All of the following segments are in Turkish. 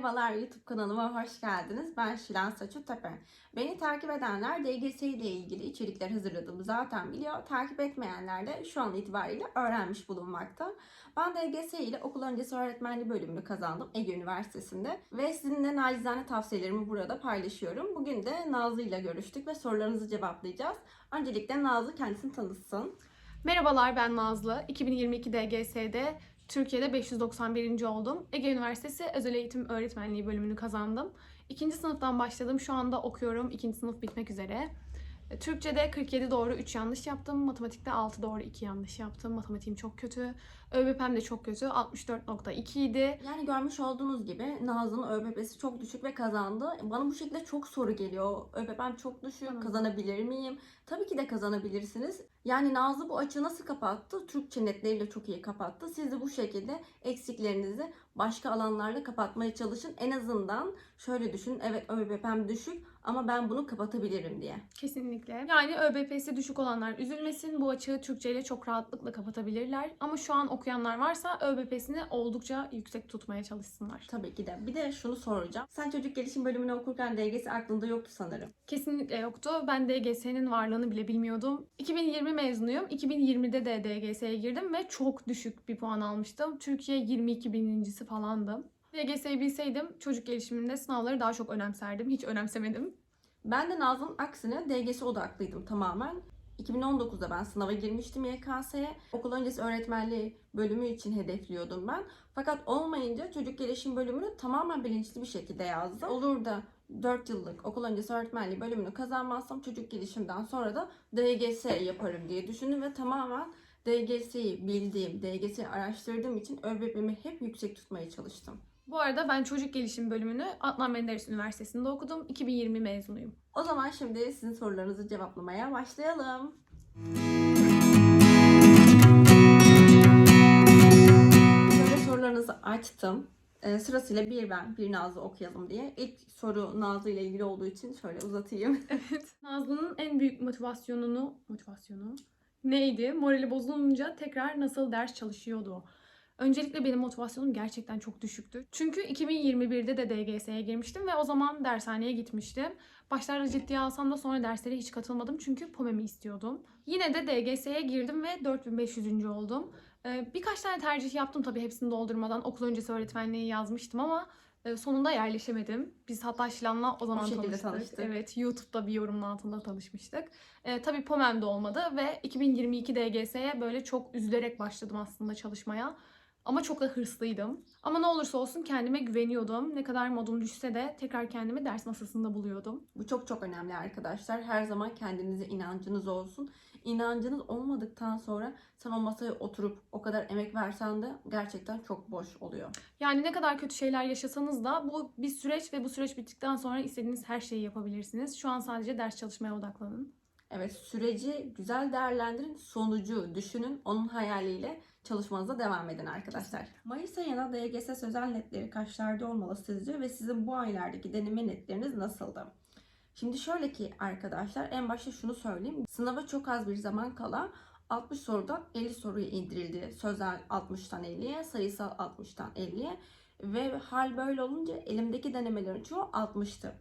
Merhabalar YouTube kanalıma hoş geldiniz. Ben Şilan Saçı Tepe. Beni takip edenler DGS ile ilgili içerikler hazırladığımı zaten biliyor. Takip etmeyenler de şu an itibariyle öğrenmiş bulunmakta. Ben DGS ile okul öncesi öğretmenliği bölümünü kazandım Ege Üniversitesi'nde. Ve sizinle nacizane tavsiyelerimi burada paylaşıyorum. Bugün de Nazlı ile görüştük ve sorularınızı cevaplayacağız. Öncelikle Nazlı kendisini tanıtsın. Merhabalar ben Nazlı. 2022 DGS'de Türkiye'de 591. oldum. Ege Üniversitesi Özel Eğitim Öğretmenliği bölümünü kazandım. İkinci sınıftan başladım. Şu anda okuyorum. İkinci sınıf bitmek üzere. E, Türkçe'de 47 doğru 3 yanlış yaptım. Matematikte 6 doğru 2 yanlış yaptım. Matematiğim çok kötü. ÖBP'm de çok kötü. 64.2 idi. Yani görmüş olduğunuz gibi Nazlı'nın ÖBB'si çok düşük ve kazandı. Bana bu şekilde çok soru geliyor. ÖBB'm çok düşük, Tamam. kazanabilir miyim? Tabii ki de kazanabilirsiniz. Yani Nazlı bu açığı nasıl kapattı? Türkçe netleriyle çok iyi kapattı. Siz de bu şekilde eksiklerinizi başka alanlarla kapatmaya çalışın. En azından şöyle düşünün. Evet ÖBB'm düşük ama ben bunu kapatabilirim diye. Kesinlikle. Yani ÖBP'si düşük olanlar üzülmesin. Bu açığı Türkçe ile çok rahatlıkla kapatabilirler. Ama şu an okuyanlar varsa ÖBP'sini oldukça yüksek tutmaya çalışsınlar. Tabii ki de. Bir de şunu soracağım. Sen çocuk gelişim bölümünü okurken DGS aklında yoktu sanırım. Kesinlikle yoktu. Ben DGS'nin varlığını bile bilmiyordum. 2020 mezunuyum. 2020'de de DGS'ye girdim ve çok düşük bir puan almıştım. Türkiye 22 birincisi falandım. DGS'yi bilseydim çocuk gelişiminde sınavları daha çok önemserdim. Hiç önemsemedim. Ben de Nazlı'nın aksine DGS odaklıydım tamamen. 2019'da ben sınava girmiştim YKS'ye. Okul öncesi öğretmenliği bölümü için hedefliyordum ben. Fakat olmayınca çocuk gelişim bölümünü tamamen bilinçli bir şekilde yazdım. Olur da 4 yıllık okul öncesi öğretmenliği bölümünü kazanmazsam çocuk gelişimden sonra da DGS yaparım diye düşündüm ve tamamen DGS'yi bildiğim, DGS'yi araştırdığım için ÖBB'mi hep yüksek tutmaya çalıştım. Bu arada ben çocuk gelişim bölümünü Adnan Menderes Üniversitesi'nde okudum. 2020 mezunuyum. O zaman şimdi sizin sorularınızı cevaplamaya başlayalım. Böyle sorularınızı açtım. Ee, sırasıyla bir ben, bir Nazlı okuyalım diye. İlk soru Nazlı ile ilgili olduğu için şöyle uzatayım. Evet. Nazlı'nın en büyük motivasyonunu, motivasyonu neydi? Morali bozulunca tekrar nasıl ders çalışıyordu? Öncelikle benim motivasyonum gerçekten çok düşüktü. Çünkü 2021'de de DGS'ye girmiştim ve o zaman dershaneye gitmiştim. Başlarda ciddiye alsam da sonra derslere hiç katılmadım çünkü POMEM'i istiyordum. Yine de DGS'ye girdim ve 4500. oldum. Ee, birkaç tane tercih yaptım tabii hepsini doldurmadan. Okul öncesi öğretmenliği yazmıştım ama e, sonunda yerleşemedim. Biz hatta Şilan'la o zaman şekilde tanıştık. tanıştık. Evet, YouTube'da bir yorumun altında tanışmıştık. E, tabii POMEM'de olmadı ve 2022 DGS'ye böyle çok üzülerek başladım aslında çalışmaya. Ama çok da hırslıydım. Ama ne olursa olsun kendime güveniyordum. Ne kadar modum düşse de tekrar kendimi ders masasında buluyordum. Bu çok çok önemli arkadaşlar. Her zaman kendinize inancınız olsun. İnancınız olmadıktan sonra sen o masaya oturup o kadar emek versen de gerçekten çok boş oluyor. Yani ne kadar kötü şeyler yaşasanız da bu bir süreç ve bu süreç bittikten sonra istediğiniz her şeyi yapabilirsiniz. Şu an sadece ders çalışmaya odaklanın. Evet süreci güzel değerlendirin. Sonucu düşünün. Onun hayaliyle çalışmanıza devam edin arkadaşlar. Mayıs ayına DGS sözel netleri kaçlarda olmalı sizce ve sizin bu aylardaki deneme netleriniz nasıldı? Şimdi şöyle ki arkadaşlar en başta şunu söyleyeyim. Sınava çok az bir zaman kala 60 sorudan 50 soruya indirildi. Sözel 60'tan 50'ye, sayısal 60'tan 50'ye ve hal böyle olunca elimdeki denemelerin çoğu 60'tı.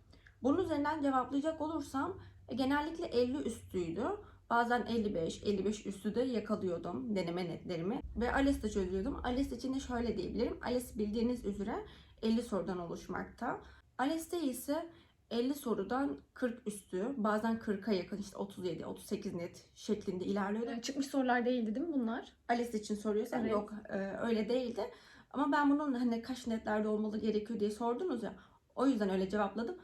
Bunun üzerinden cevaplayacak olursam e, genellikle 50 üstüydü. Bazen 55, 55 üstü de yakalıyordum deneme netlerimi. Ve ALES'te çözüyordum. ALES için de şöyle diyebilirim. ALES bildiğiniz üzere 50 sorudan oluşmakta. ALES'te ise 50 sorudan 40 üstü, bazen 40'a yakın işte 37, 38 net şeklinde ilerliyordu. Ee, çıkmış sorular değildi değil mi bunlar? ALES için soruyorsan Evet. yok e, öyle değildi. Ama ben bunun hani kaç netlerde olmalı gerekiyor diye sordunuz ya. O yüzden öyle cevapladım.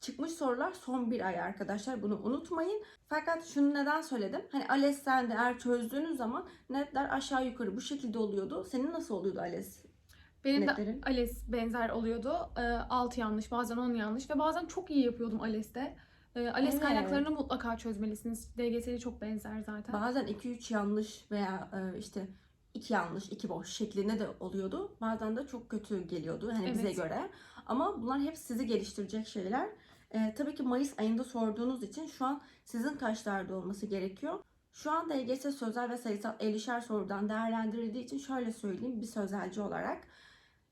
Çıkmış sorular son bir ay arkadaşlar. Bunu unutmayın. Fakat şunu neden söyledim? Hani ALES'ten de eğer çözdüğünüz zaman netler aşağı yukarı bu şekilde oluyordu. Senin nasıl oluyordu ALES Benim de netlerin? ALES benzer oluyordu. 6 yanlış, bazen 10 yanlış ve bazen çok iyi yapıyordum ALES'te. Ee, ALES Evet. kaynaklarını mutlaka çözmelisiniz. DGS'de çok benzer zaten. Bazen 2-3 yanlış veya e, işte 2 yanlış, 2 boş şeklinde de oluyordu. Bazen de çok kötü geliyordu hani bize Evet. göre. Ama bunlar hep sizi geliştirecek şeyler. E, tabii ki Mayıs ayında sorduğunuz için şu an sizin kaçlarda olması gerekiyor. Şu anda EGS sözel ve sayısal 50'şer sorudan değerlendirildiği için şöyle söyleyeyim bir sözelci olarak.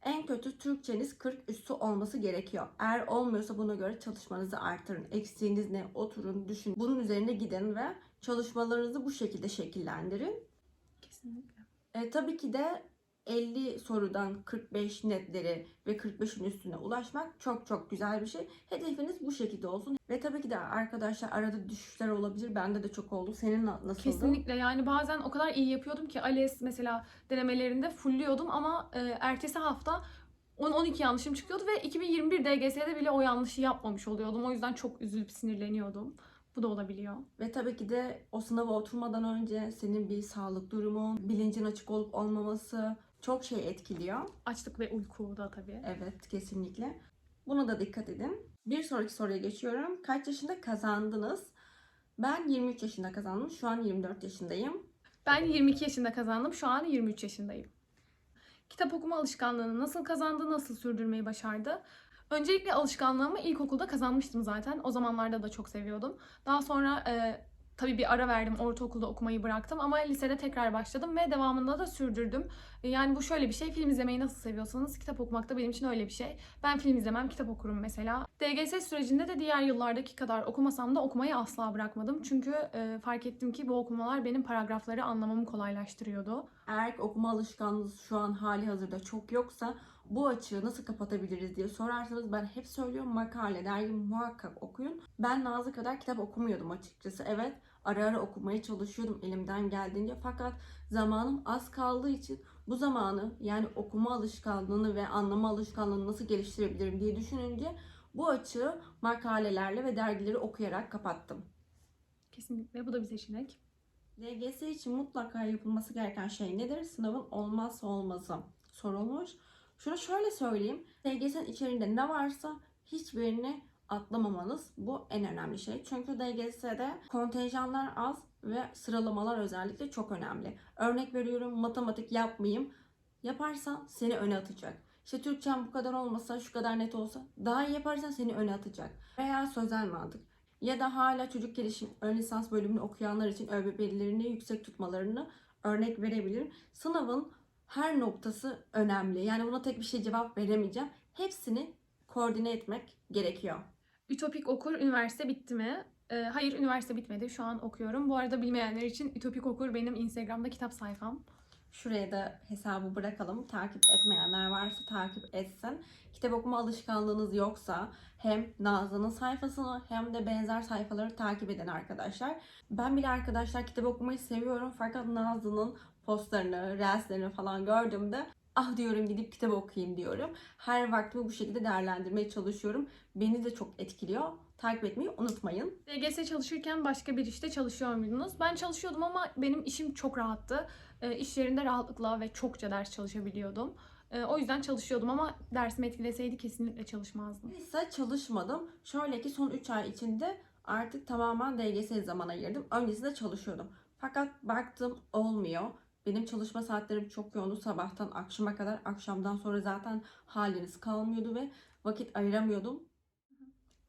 En kötü Türkçeniz 40 üstü olması gerekiyor. Eğer olmuyorsa buna göre çalışmanızı artırın. Eksiğiniz ne? Oturun, düşünün. Bunun üzerine gidin ve çalışmalarınızı bu şekilde şekillendirin. Kesinlikle. E, tabii ki de 50 sorudan 45 netleri ve 45'in üstüne ulaşmak çok çok güzel bir şey. Hedefiniz bu şekilde olsun. Ve tabii ki de arkadaşlar arada düşüşler olabilir. Bende de çok oldu. Senin na- nasıldı? Kesinlikle yani bazen o kadar iyi yapıyordum ki ALES mesela denemelerinde fullliyordum ama e, ertesi hafta 10-12 yanlışım çıkıyordu ve 2021 DGS'de bile o yanlışı yapmamış oluyordum. O yüzden çok üzülüp sinirleniyordum. Bu da olabiliyor. Ve tabii ki de o sınava oturmadan önce senin bir sağlık durumun, bilincin açık olup olmaması çok şey etkiliyor. Açlık ve uyku da tabii. Evet kesinlikle. Buna da dikkat edin. Bir sonraki soruya geçiyorum. Kaç yaşında kazandınız? Ben 23 yaşında kazandım. Şu an 24 yaşındayım. Ben 22 yaşında kazandım. Şu an 23 yaşındayım. Kitap okuma alışkanlığını nasıl kazandı, nasıl sürdürmeyi başardı? Öncelikle alışkanlığımı ilkokulda kazanmıştım zaten. O zamanlarda da çok seviyordum. Daha sonra e, tabii bir ara verdim. Ortaokulda okumayı bıraktım ama lisede tekrar başladım ve devamında da sürdürdüm. E, Yani bu şöyle bir şey. Film izlemeyi nasıl seviyorsanız kitap okumak da benim için öyle bir şey. Ben film izlemem, kitap okurum mesela. DGS sürecinde de diğer yıllardaki kadar okumasam da okumayı asla bırakmadım. Çünkü e, fark ettim ki bu okumalar benim paragrafları anlamamı kolaylaştırıyordu. Eğer okuma alışkanlığınız şu an hali hazırda çok yoksa bu açığı nasıl kapatabiliriz diye sorarsanız ben hep söylüyorum makale, dergi muhakkak okuyun. Ben Nazlı kadar kitap okumuyordum açıkçası. Evet ara ara okumaya çalışıyordum elimden geldiğince fakat zamanım az kaldığı için bu zamanı yani okuma alışkanlığını ve anlama alışkanlığını nasıl geliştirebilirim diye düşününce bu açığı makalelerle ve dergileri okuyarak kapattım. Kesinlikle bu da bir seçenek. LGS için mutlaka yapılması gereken şey nedir? Sınavın olmazsa olmazı sorulmuş. Şunu şöyle söyleyeyim. LGS'nin içerisinde ne varsa hiçbirini atlamamanız bu en önemli şey. Çünkü DGS'de kontenjanlar az ve sıralamalar özellikle çok önemli. Örnek veriyorum matematik yapmayayım. Yaparsan seni öne atacak. İşte Türkçen bu kadar olmasa, şu kadar net olsa daha iyi yaparsan seni öne atacak. Veya sözel mantık. Ya da hala çocuk gelişim ön lisans bölümünü okuyanlar için ÖBB'lerini yüksek tutmalarını örnek verebilirim. Sınavın her noktası önemli. Yani buna tek bir şey cevap veremeyeceğim. Hepsini koordine etmek gerekiyor. Ütopik okur üniversite bitti mi? Ee, hayır üniversite bitmedi. Şu an okuyorum. Bu arada bilmeyenler için Ütopik okur benim Instagram'da kitap sayfam. Şuraya da hesabı bırakalım. Takip etmeyenler varsa takip etsin. Kitap okuma alışkanlığınız yoksa hem Nazlı'nın sayfasını hem de benzer sayfaları takip edin arkadaşlar. Ben bile arkadaşlar kitap okumayı seviyorum fakat Nazlı'nın postlarını, reelslerini falan gördüğümde ah diyorum gidip kitap okuyayım diyorum. Her vaktimi bu şekilde değerlendirmeye çalışıyorum. Beni de çok etkiliyor. Takip etmeyi unutmayın. DGS çalışırken başka bir işte çalışıyor muydunuz? Ben çalışıyordum ama benim işim çok rahattı. Ee, iş yerinde rahatlıkla ve çokça ders çalışabiliyordum. Ee, o yüzden çalışıyordum ama dersim etkileseydi kesinlikle çalışmazdım. ise çalışmadım. Şöyle ki son 3 ay içinde artık tamamen DGS zaman ayırdım. Öncesinde çalışıyordum. Fakat baktım olmuyor. Benim çalışma saatlerim çok yoğundu. Sabahtan akşama kadar. Akşamdan sonra zaten haliniz kalmıyordu ve vakit ayıramıyordum.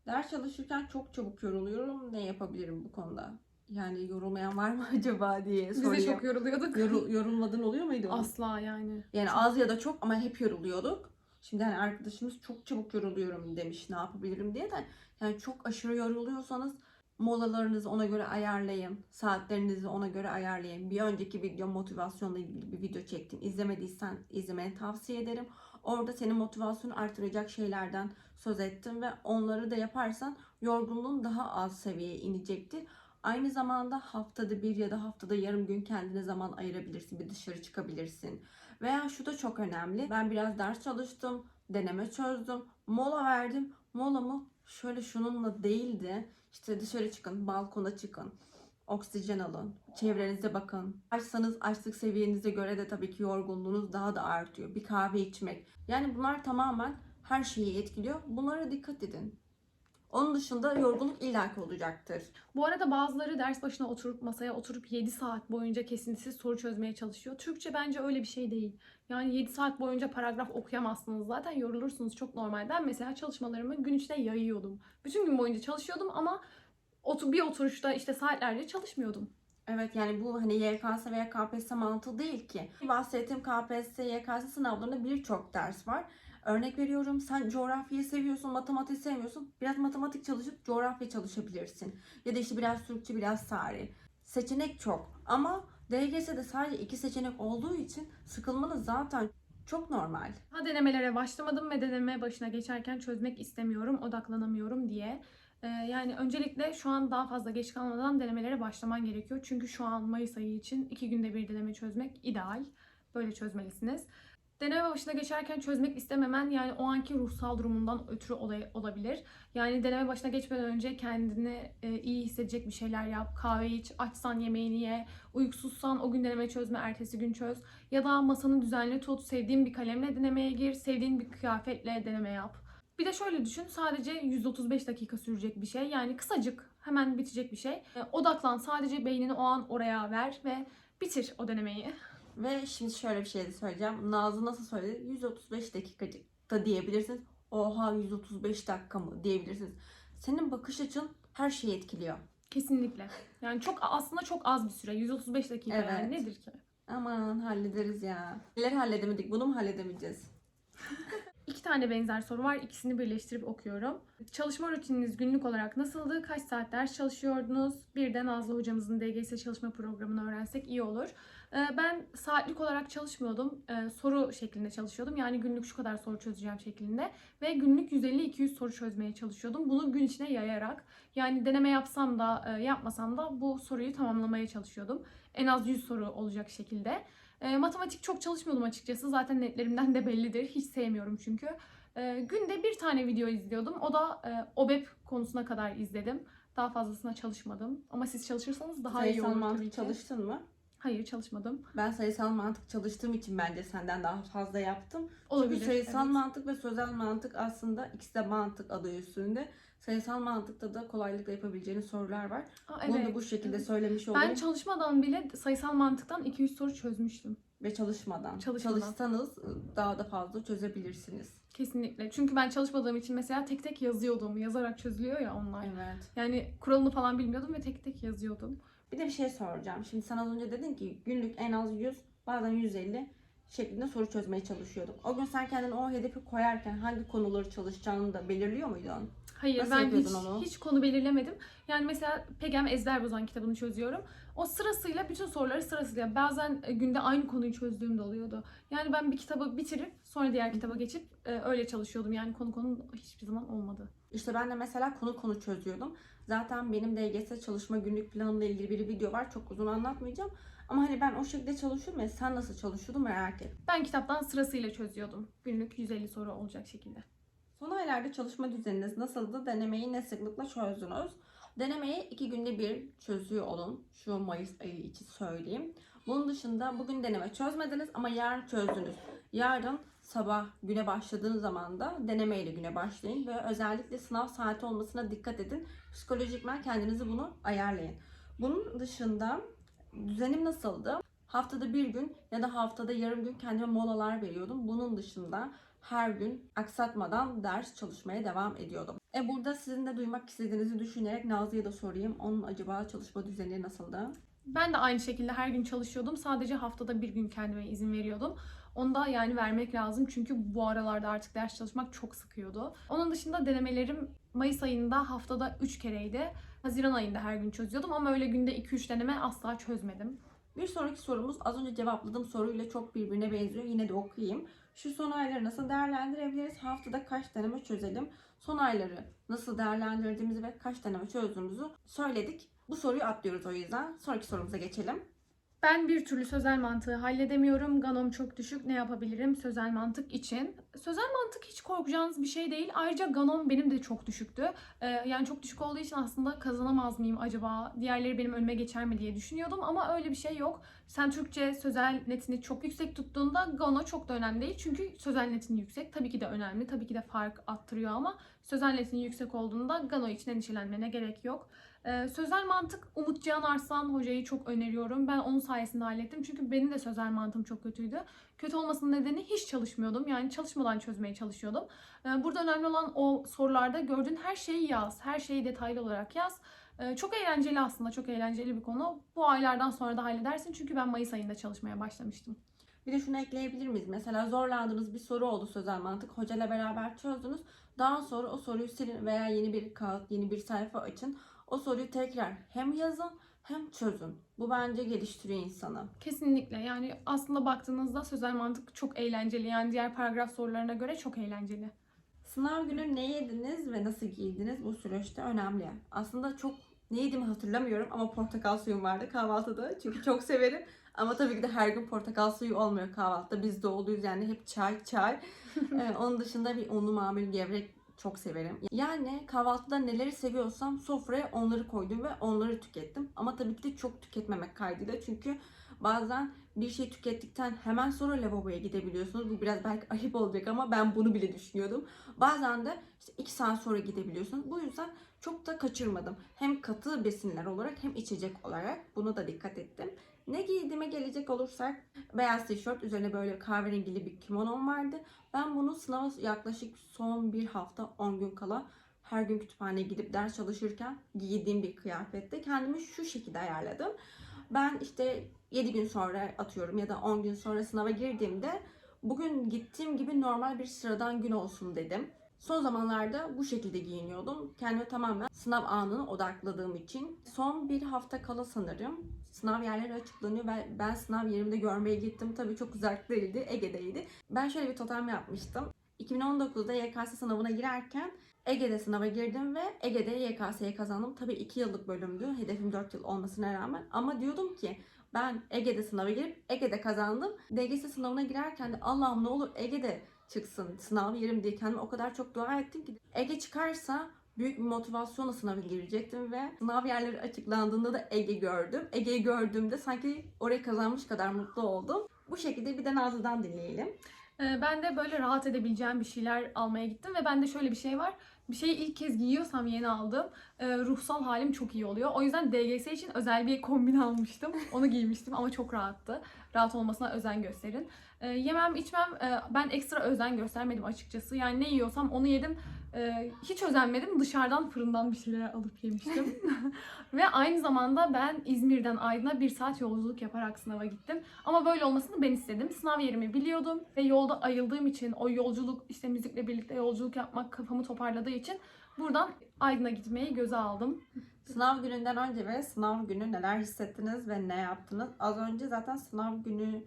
Ders çalışırken çok çabuk yoruluyorum. Ne yapabilirim bu konuda? Yani yorulmayan var mı acaba diye Biz de soruyor. çok yoruluyorduk. Yorul, yorulmadın oluyor muydu? Asla yani. Yani az ya da çok ama hep yoruluyorduk. Şimdi hani arkadaşımız çok çabuk yoruluyorum demiş ne yapabilirim diye de yani çok aşırı yoruluyorsanız molalarınızı ona göre ayarlayın. Saatlerinizi ona göre ayarlayın. Bir önceki video motivasyonla ilgili bir video çektim. İzlemediysen izlemeni tavsiye ederim. Orada senin motivasyonu artıracak şeylerden söz ettim ve onları da yaparsan yorgunluğun daha az seviyeye inecektir. Aynı zamanda haftada bir ya da haftada yarım gün kendine zaman ayırabilirsin. Bir dışarı çıkabilirsin. Veya şu da çok önemli. Ben biraz ders çalıştım, deneme çözdüm, mola verdim. Molamı şöyle şununla değildi. İşte dışarı çıkın, balkona çıkın. Oksijen alın, çevrenize bakın. Açsanız açlık seviyenize göre de tabii ki yorgunluğunuz daha da artıyor. Bir kahve içmek. Yani bunlar tamamen her şeyi etkiliyor. Bunlara dikkat edin. Onun dışında yorgunluk illaki olacaktır. Bu arada bazıları ders başına oturup masaya oturup 7 saat boyunca kesintisiz soru çözmeye çalışıyor. Türkçe bence öyle bir şey değil. Yani 7 saat boyunca paragraf okuyamazsınız zaten yorulursunuz çok normal. Ben mesela çalışmalarımı gün içinde yayıyordum. Bütün gün boyunca çalışıyordum ama bir oturuşta işte saatlerce çalışmıyordum. Evet yani bu hani YKS veya KPSS mantığı değil ki. Bahsettiğim KPSS, YKS sınavlarında birçok ders var. Örnek veriyorum sen coğrafyayı seviyorsun, matematik sevmiyorsun. Biraz matematik çalışıp coğrafya çalışabilirsin. Ya da işte biraz Türkçe, biraz tarih. Seçenek çok. Ama DGS'de sadece iki seçenek olduğu için sıkılmanız zaten çok normal. Ha denemelere başlamadım ve deneme başına geçerken çözmek istemiyorum, odaklanamıyorum diye. Ee, yani öncelikle şu an daha fazla geç kalmadan denemelere başlaman gerekiyor. Çünkü şu an Mayıs ayı için iki günde bir deneme çözmek ideal. Böyle çözmelisiniz. Deneme başına geçerken çözmek istememen yani o anki ruhsal durumundan ötürü olay, olabilir. Yani deneme başına geçmeden önce kendini e, iyi hissedecek bir şeyler yap. Kahve iç, açsan yemeğini ye. Uykusuzsan o gün deneme çözme, ertesi gün çöz. Ya da masanı düzenli tut, sevdiğin bir kalemle denemeye gir, sevdiğin bir kıyafetle deneme yap. Bir de şöyle düşün, sadece 135 dakika sürecek bir şey. Yani kısacık, hemen bitecek bir şey. E, Odaklan, sadece beynini o an oraya ver ve bitir o denemeyi. Ve şimdi şöyle bir şey de söyleyeceğim. Nazlı nasıl söyledi? 135 dakikacık da diyebilirsiniz. Oha 135 dakika mı diyebilirsiniz. Senin bakış açın her şeyi etkiliyor. Kesinlikle. Yani çok aslında çok az bir süre. 135 dakika Evet. yani nedir ki? Aman hallederiz ya. Neler halledemedik bunu mu halledemeyeceğiz? İki tane benzer soru var. İkisini birleştirip okuyorum. Çalışma rutininiz günlük olarak nasıldı? Kaç saat ders çalışıyordunuz? Bir de Nazlı hocamızın DGS çalışma programını öğrensek iyi olur. Ee, Ben saatlik olarak çalışmıyordum. Ee, Soru şeklinde çalışıyordum. Yani günlük şu kadar soru çözeceğim şeklinde. Ve günlük 150-200 soru çözmeye çalışıyordum. Bunu gün içine yayarak. Yani deneme yapsam da e, yapmasam da bu soruyu tamamlamaya çalışıyordum. En az 100 soru olacak şekilde. E, matematik çok çalışmıyordum açıkçası. Zaten netlerimden de bellidir. Hiç sevmiyorum çünkü. Günde bir tane video izliyordum. O da e, OBEP konusuna kadar izledim. Daha fazlasına çalışmadım. Ama siz çalışırsanız daha iyi sayısal olur mantık tabii ki. çalıştın mı? Hayır çalışmadım. Ben sayısal mantık çalıştığım için bence senden daha fazla yaptım. Olabilir. Çünkü sayısal evet. mantık ve sözel mantık aslında ikisi de mantık adı üstünde. Sayısal mantıkta da kolaylıkla yapabileceğiniz sorular var. Aa, Bunu da evet. bu şekilde Evet. söylemiş olayım. Ben çalışmadan bile sayısal mantıktan 200 soru çözmüştüm. ve çalışmadan. Çalışmadan. Çalışsanız ıı, daha da fazla çözebilirsiniz. Kesinlikle. Çünkü ben çalışmadığım için mesela tek tek yazıyordum. Yazarak çözülüyor ya onlar. Evet. Yani kuralını falan bilmiyordum ve tek tek yazıyordum. Bir de bir şey soracağım. Şimdi sen az önce dedin ki günlük en az 100 bazen 150 şeklinde soru çözmeye çalışıyordum. O gün sen kendine o hedefi koyarken hangi konuları çalışacağını da belirliyor muydun? Hayır Nasıl ben hiç, onu? hiç konu belirlemedim. Yani mesela Pegem Ezber Bozan kitabını çözüyorum. O sırasıyla bütün soruları sırasıyla bazen günde aynı konuyu çözdüğüm de oluyordu. Yani ben bir kitabı bitirip sonra diğer kitaba geçip e, öyle çalışıyordum. Yani konu konu hiçbir zaman olmadı. İşte ben de mesela konu konu çözüyordum. Zaten benim DGS çalışma günlük planımla ilgili bir video var. Çok uzun anlatmayacağım. Ama hani ben o şekilde çalışıyorum ya sen nasıl çalışıyordun merak ettim. Ben kitaptan sırasıyla çözüyordum. Günlük 150 soru olacak şekilde. Son aylarda çalışma düzeniniz nasıldı? Denemeyi ne sıklıkla çözdünüz? Denemeyi iki günde bir çözüyor olun. Şu Mayıs ayı için söyleyeyim. Bunun dışında bugün deneme çözmediniz ama yarın çözdünüz. Yarın sabah güne başladığınız zaman da denemeyle güne başlayın ve özellikle sınav saati olmasına dikkat edin. Psikolojikmen kendinizi bunu ayarlayın. Bunun dışında düzenim nasıldı? Haftada bir gün ya da haftada yarım gün kendime molalar veriyordum. Bunun dışında her gün aksatmadan ders çalışmaya devam ediyordum. E burada sizin de duymak istediğinizi düşünerek Nazlı'ya da sorayım. Onun acaba çalışma düzeni nasıldı? Ben de aynı şekilde her gün çalışıyordum. Sadece haftada bir gün kendime izin veriyordum. Onu da yani vermek lazım çünkü bu aralarda artık ders çalışmak çok sıkıyordu. Onun dışında denemelerim Mayıs ayında haftada 3 kereydi. Haziran ayında her gün çözüyordum ama öyle günde 2-3 deneme asla çözmedim. Bir sonraki sorumuz az önce cevapladığım soruyla çok birbirine benziyor. Yine de okuyayım. Şu son ayları nasıl değerlendirebiliriz? Haftada kaç deneme çözelim? Son ayları nasıl değerlendirdiğimizi ve kaç deneme çözdüğümüzü söyledik. Bu soruyu atlıyoruz o yüzden. Sonraki sorumuza geçelim. Ben bir türlü sözel mantığı halledemiyorum. Ganom çok düşük. Ne yapabilirim sözel mantık için? Sözel mantık hiç korkacağınız bir şey değil. Ayrıca ganom benim de çok düşüktü. Ee, yani çok düşük olduğu için aslında kazanamaz mıyım acaba? Diğerleri benim önüme geçer mi diye düşünüyordum ama öyle bir şey yok. Sen Türkçe sözel netini çok yüksek tuttuğunda gano çok da önemli değil. Çünkü sözel netin yüksek. Tabii ki de önemli. Tabii ki de fark attırıyor ama sözel netin yüksek olduğunda gano için endişelenmene gerek yok. Ee, sözel mantık Umut Cihan Arslan hocayı çok öneriyorum. Ben onun sayesinde hallettim. Çünkü benim de sözel mantığım çok kötüydü. Kötü olmasının nedeni hiç çalışmıyordum. Yani çalışmadan çözmeye çalışıyordum. Ee, burada önemli olan o sorularda gördüğün her şeyi yaz. Her şeyi detaylı olarak yaz. Ee, çok eğlenceli aslında. Çok eğlenceli bir konu. Bu aylardan sonra da halledersin. Çünkü ben Mayıs ayında çalışmaya başlamıştım. Bir de şunu ekleyebilir miyiz? Mesela zorlandığınız bir soru oldu sözel mantık. Hocayla beraber çözdünüz. Daha sonra o soruyu silin veya yeni bir kağıt, yeni bir sayfa açın. O soruyu tekrar hem yazın hem çözün. Bu bence geliştiriyor insanı. Kesinlikle. Yani aslında baktığınızda sözel mantık çok eğlenceli. Yani diğer paragraf sorularına göre çok eğlenceli. Sınav günü ne yediniz ve nasıl giydiniz bu süreçte önemli. Aslında çok ne yediğimi hatırlamıyorum ama portakal suyum vardı kahvaltıda. Çünkü çok severim. Ama tabii ki de her gün portakal suyu olmuyor kahvaltıda. Biz doğuluyuz yani hep çay çay. Ee, onun dışında bir unlu mamul gevrek çok severim. Yani kahvaltıda neleri seviyorsam sofraya onları koydum ve onları tükettim. Ama tabii ki de çok tüketmemek kaydıyla. Çünkü bazen bir şey tükettikten hemen sonra lavaboya gidebiliyorsunuz. Bu biraz belki ayıp olacak ama ben bunu bile düşünüyordum. Bazen de işte 2 saat sonra gidebiliyorsunuz. Bu yüzden çok da kaçırmadım. Hem katı besinler olarak hem içecek olarak. Buna da dikkat ettim. Ne giydiğime gelecek olursak beyaz tişört üzerine böyle kahverengili bir kimonom vardı. Ben bunu sınava yaklaşık son bir hafta 10 gün kala her gün kütüphaneye gidip ders çalışırken giydiğim bir kıyafette kendimi şu şekilde ayarladım. Ben işte 7 gün sonra atıyorum ya da 10 gün sonra sınava girdiğimde bugün gittiğim gibi normal bir sıradan gün olsun dedim. Son zamanlarda bu şekilde giyiniyordum. Kendime tamamen sınav anına odakladığım için. Son bir hafta kala sanırım sınav yerleri açıklanıyor ve ben sınav yerimde görmeye gittim. Tabii çok uzak değildi, Ege'deydi. Ben şöyle bir totem yapmıştım. 2019'da YKS sınavına girerken Ege'de sınava girdim ve Ege'de YKS'yi kazandım. Tabii 2 yıllık bölümdü. Hedefim 4 yıl olmasına rağmen. Ama diyordum ki ben Ege'de sınava girip Ege'de kazandım. DGS sınavına girerken de Allah'ım ne olur Ege'de çıksın sınav yerim diye kendime o kadar çok dua ettim ki Ege çıkarsa büyük bir motivasyonla sınava girecektim ve sınav yerleri açıklandığında da Ege gördüm. Ege'yi gördüğümde sanki orayı kazanmış kadar mutlu oldum. Bu şekilde bir de Nazlı'dan dinleyelim. Ee, Ben de böyle rahat edebileceğim bir şeyler almaya gittim ve bende şöyle bir şey var. Bir şeyi ilk kez giyiyorsam yeni aldım. e, ruhsal halim çok iyi oluyor. O yüzden DGS için özel bir kombin almıştım. Onu giymiştim ama çok rahattı. Rahat olmasına özen gösterin. E, yemem içmem e, ben ekstra özen göstermedim açıkçası. Yani ne yiyorsam onu yedim. E, hiç özenmedim. Dışarıdan fırından bir şeyler alıp yemiştim. Ve aynı zamanda ben İzmir'den Aydın'a bir saat yolculuk yaparak sınava gittim. Ama böyle olmasını ben istedim. Sınav yerimi biliyordum ve yolda ayıldığım için o yolculuk işte müzikle birlikte yolculuk yapmak kafamı toparladığı için buradan Aydın'a gitmeyi göze aldım. Sınav gününden önce ve sınav günü neler hissettiniz ve ne yaptınız? Az önce zaten sınav günü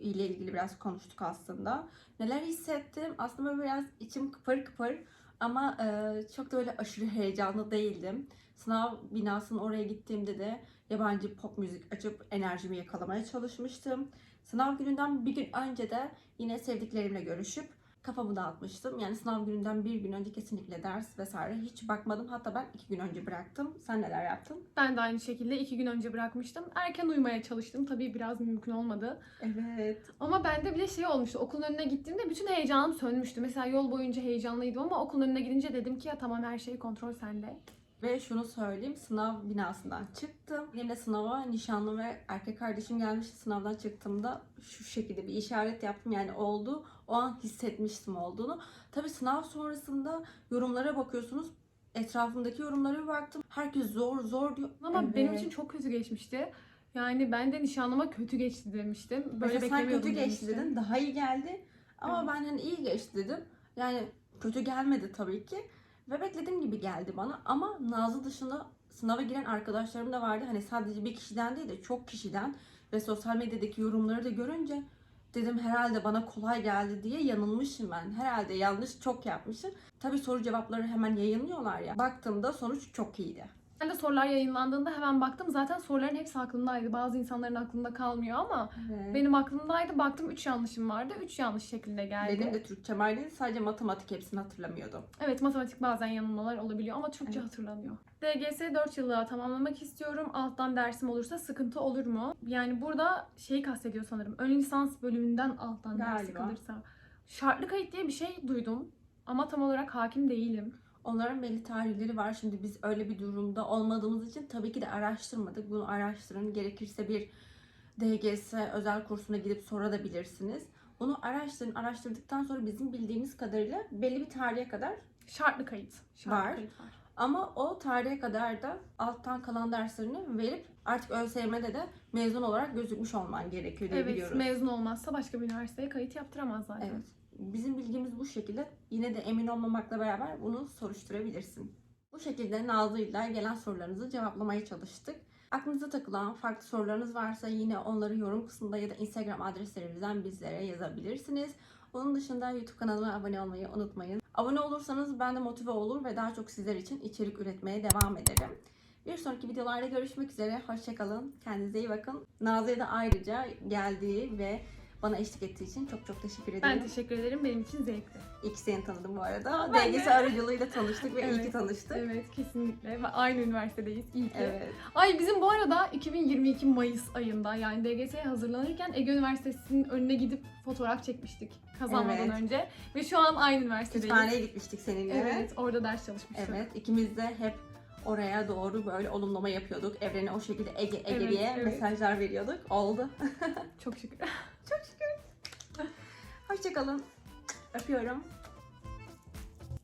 ile ilgili biraz konuştuk aslında. Neler hissettim? Aslında böyle biraz içim kıpır kıpır ama e, çok da öyle aşırı heyecanlı değildim. Sınav binasının oraya gittiğimde de yabancı pop müzik açıp enerjimi yakalamaya çalışmıştım. Sınav gününden bir gün önce de yine sevdiklerimle görüşüp kafamı dağıtmıştım. Yani sınav gününden bir gün önce kesinlikle ders vesaire hiç bakmadım. Hatta ben iki gün önce bıraktım. Sen neler yaptın? Ben de aynı şekilde iki gün önce bırakmıştım. Erken uyumaya çalıştım. Tabii biraz mümkün olmadı. Evet. Ama bende bile şey olmuştu. Okulun önüne gittiğimde bütün heyecanım sönmüştü. Mesela yol boyunca heyecanlıydım ama okulun önüne gidince dedim ki ya tamam her şey kontrol sende. Ve şunu söyleyeyim sınav binasından çıktım. Yine sınava nişanlım ve erkek kardeşim gelmişti. Sınavdan çıktığımda şu şekilde bir işaret yaptım. Yani oldu. O an hissetmiştim olduğunu. Tabii sınav sonrasında yorumlara bakıyorsunuz. Etrafımdaki yorumlara bir baktım. Herkes zor zor diyor. Ama Evet. benim için çok kötü geçmişti. Yani ben de nişanlıma kötü geçti demiştim. Böyle Böyle sen kötü geçti demiştim. dedin. Daha iyi geldi. Ama Evet. ben hani iyi geçti dedim. Yani kötü gelmedi tabii ki. Ve beklediğim gibi geldi bana. Ama Nazlı dışında sınava giren arkadaşlarım da vardı. Hani sadece bir kişiden değil de çok kişiden. Ve sosyal medyadaki yorumları da görünce dedim herhalde bana kolay geldi diye yanılmışım ben. Herhalde yanlış çok yapmışım. Tabii soru cevapları hemen yayınlıyorlar ya. Baktığımda sonuç çok iyiydi. Ben de sorular yayınlandığında hemen baktım. Zaten soruların hepsi aklımdaydı. Bazı insanların aklında kalmıyor ama benim aklımdaydı. Baktım 3 yanlışım vardı. 3 yanlış şekilde geldi. Benim de Türkçe vardı. Sadece matematik hepsini hatırlamıyordum. Evet matematik bazen yanılmalar olabiliyor ama Türkçe Evet. hatırlanıyor. DGS 4 yıllığa tamamlamak istiyorum. Alttan dersim olursa sıkıntı olur mu? Yani burada şeyi kastediyor sanırım. Ön lisans bölümünden alttan ders Galiba. kalırsa. Şartlı kayıt diye bir şey duydum. Ama tam olarak hakim değilim. Onların belli tarihleri var. Şimdi biz öyle bir durumda olmadığımız için tabii ki de araştırmadık. Bunu araştırın. Gerekirse bir DGS özel kursuna gidip sorabilirsiniz. Bunu araştırın. Araştırdıktan sonra bizim bildiğimiz kadarıyla belli bir tarihe kadar Şartlı kayıt. Şartlı Var. kayıt var. Ama o tarihe kadar da alttan kalan derslerini verip artık ÖSYM'de de mezun olarak gözükmüş olman gerekiyor diye Evet biliyoruz. mezun olmazsa başka bir üniversiteye kayıt yaptıramaz zaten. Evet. Bizim bilgimiz bu şekilde. Yine de emin olmamakla beraber bunu soruşturabilirsin. Bu şekilde Nazlı'yla gelen sorularınızı cevaplamaya çalıştık. Aklınıza takılan farklı sorularınız varsa yine onları yorum kısmında ya da Instagram adreslerimizden bizlere yazabilirsiniz. Onun dışında YouTube kanalıma abone olmayı unutmayın. Abone olursanız ben de motive olur ve daha çok sizler için içerik üretmeye devam ederim. Bir sonraki videolarda görüşmek üzere. Hoşçakalın. Kendinize iyi bakın. Nazlı'ya da ayrıca geldiği ve bana eşlik ettiği için çok çok teşekkür ederim. Ben teşekkür ederim. Benim için zevkli. İyi ki seni tanıdım bu arada. Ben de. aracılığıyla tanıştık ve iyi ki Evet. tanıştık. Evet kesinlikle. Ve aynı üniversitedeyiz. İyi ki. Evet. Ay bizim bu arada 2022 Mayıs ayında yani DGS'ye hazırlanırken Ege Üniversitesi'nin önüne gidip fotoğraf çekmiştik kazanmadan Evet. önce. Ve şu an aynı üniversitedeyiz. Kütüphaneye gitmiştik seninle. Evet, orada ders çalışmıştık. Evet. İkimiz de hep oraya doğru böyle olumlama yapıyorduk. Evrene o şekilde Ege Ege Evet, diye evet. mesajlar veriyorduk. Oldu. Çok şükür. Hoşçakalın. Öpüyorum.